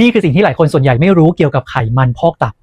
นี่คือสิ่งที่หลายคนส่วนใหญ่ไม่รู้เกี่ยวกับไขมันพอกตับ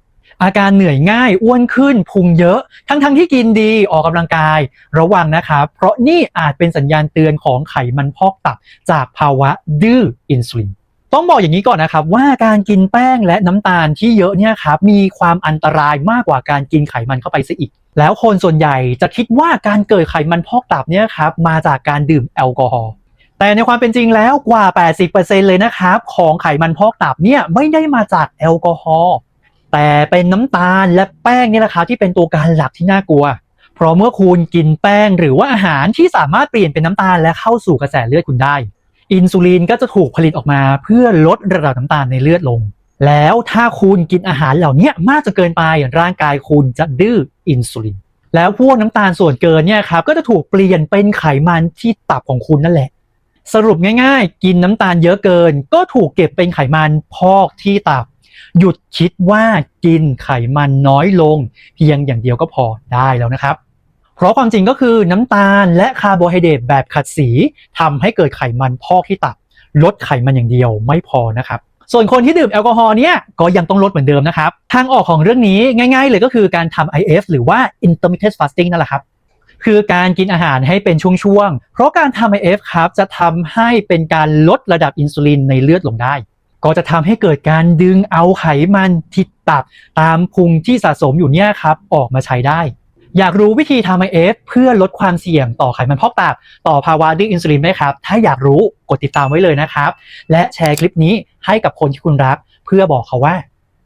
อาการเหนื่อยง่ายอ้วนขึ้นพุงเยอะ ทั้งๆที่กินดีออกกำลังกาย ระวังนะครับ เพราะนี่อาจเป็นสัญญาณเตือนของไขมันพอกตับ จากภาวะดื้ออินซูลินต้องบอกอย่างนี้ก่อนนะครับว่าการกินแป้งและน้ำตาลที่เยอะเนี่ยครับมีความอันตรายมากกว่าการกินไขมันเข้าไปซะอีก แล้วคนส่วนใหญ่จะคิดว่าการเกิดไขมันพอกตับเนี่ยครับมาจากการดื่มแอลกอฮอล์ แต่ในความเป็นจริงแล้วกว่า 80%เลยนะครับของไขมันพอกตับเนี่ยไม่ได้มาจากแอลกอฮอล์แต่เป็นน้ำตาลและแป้งนี่แหละครับที่เป็นตัวการหลักที่น่ากลัว เพราะเมื่อคุณกินแป้งหรือว่าอาหารที่สามารถเปลี่ยนเป็นน้ำตาลและเข้าสู่กระแสเลือดคุณได้ อินซูลินก็จะถูกผลิตออกมาเพื่อลดระดับน้ำตาลในเลือดลง แล้วถ้าคุณกินอาหารเหล่านี้มากจนเกินไปร่างกายคุณจะดื้ออินซูลิน แล้วพวกน้ำตาลส่วนเกินเนี่ยครับก็จะถูกเปลี่ยนเป็นไขมันที่ตับของคุณนั่นแหละ สรุปง่ายๆ กินน้ำตาลเยอะเกิน ก็ถูกเก็บเป็นไขมันพอกที่ตับ หยุดคิดว่ากินไขมันน้อยลง เพียงอย่างเดียวก็พอได้แล้วนะครับ เพราะความจริงก็คือน้ำตาลและคาร์โบไฮเดรตแบบขัดสีทำให้เกิดไขมันพอกที่ตับ ลดไขมันอย่างเดียวไม่พอนะครับส่วนคนที่ดื่มแอลกอฮอล์เนี่ยก็ยังต้องลดเหมือนเดิมนะครับ ทางออกของเรื่องนี้ง่ายๆเลยก็คือการทำ IF หรือว่า intermittent fasting นั่นแหละครับ คือการกินอาหารให้เป็นช่วงๆ เพราะการทำ IF ครับจะทำให้เป็นการลดระดับอินซูลินในเลือดลงได้ ก็จะทำให้เกิดการดึงเอาไขมันที่ตับตามพุงที่สะสมอยู่เนี่ยครับออกมาใช้ได้ อยากรู้วิธีทำ IF เพื่อลดความเสี่ยงต่อไขมันพอกตับต่อภาวะดื้ออินซูลินไหมครับ ถ้าอยากรู้กดติดตามไว้เลยนะครับ และแชร์คลิปนี้ให้กับคนที่คุณรัก เพื่อบอกเขาว่า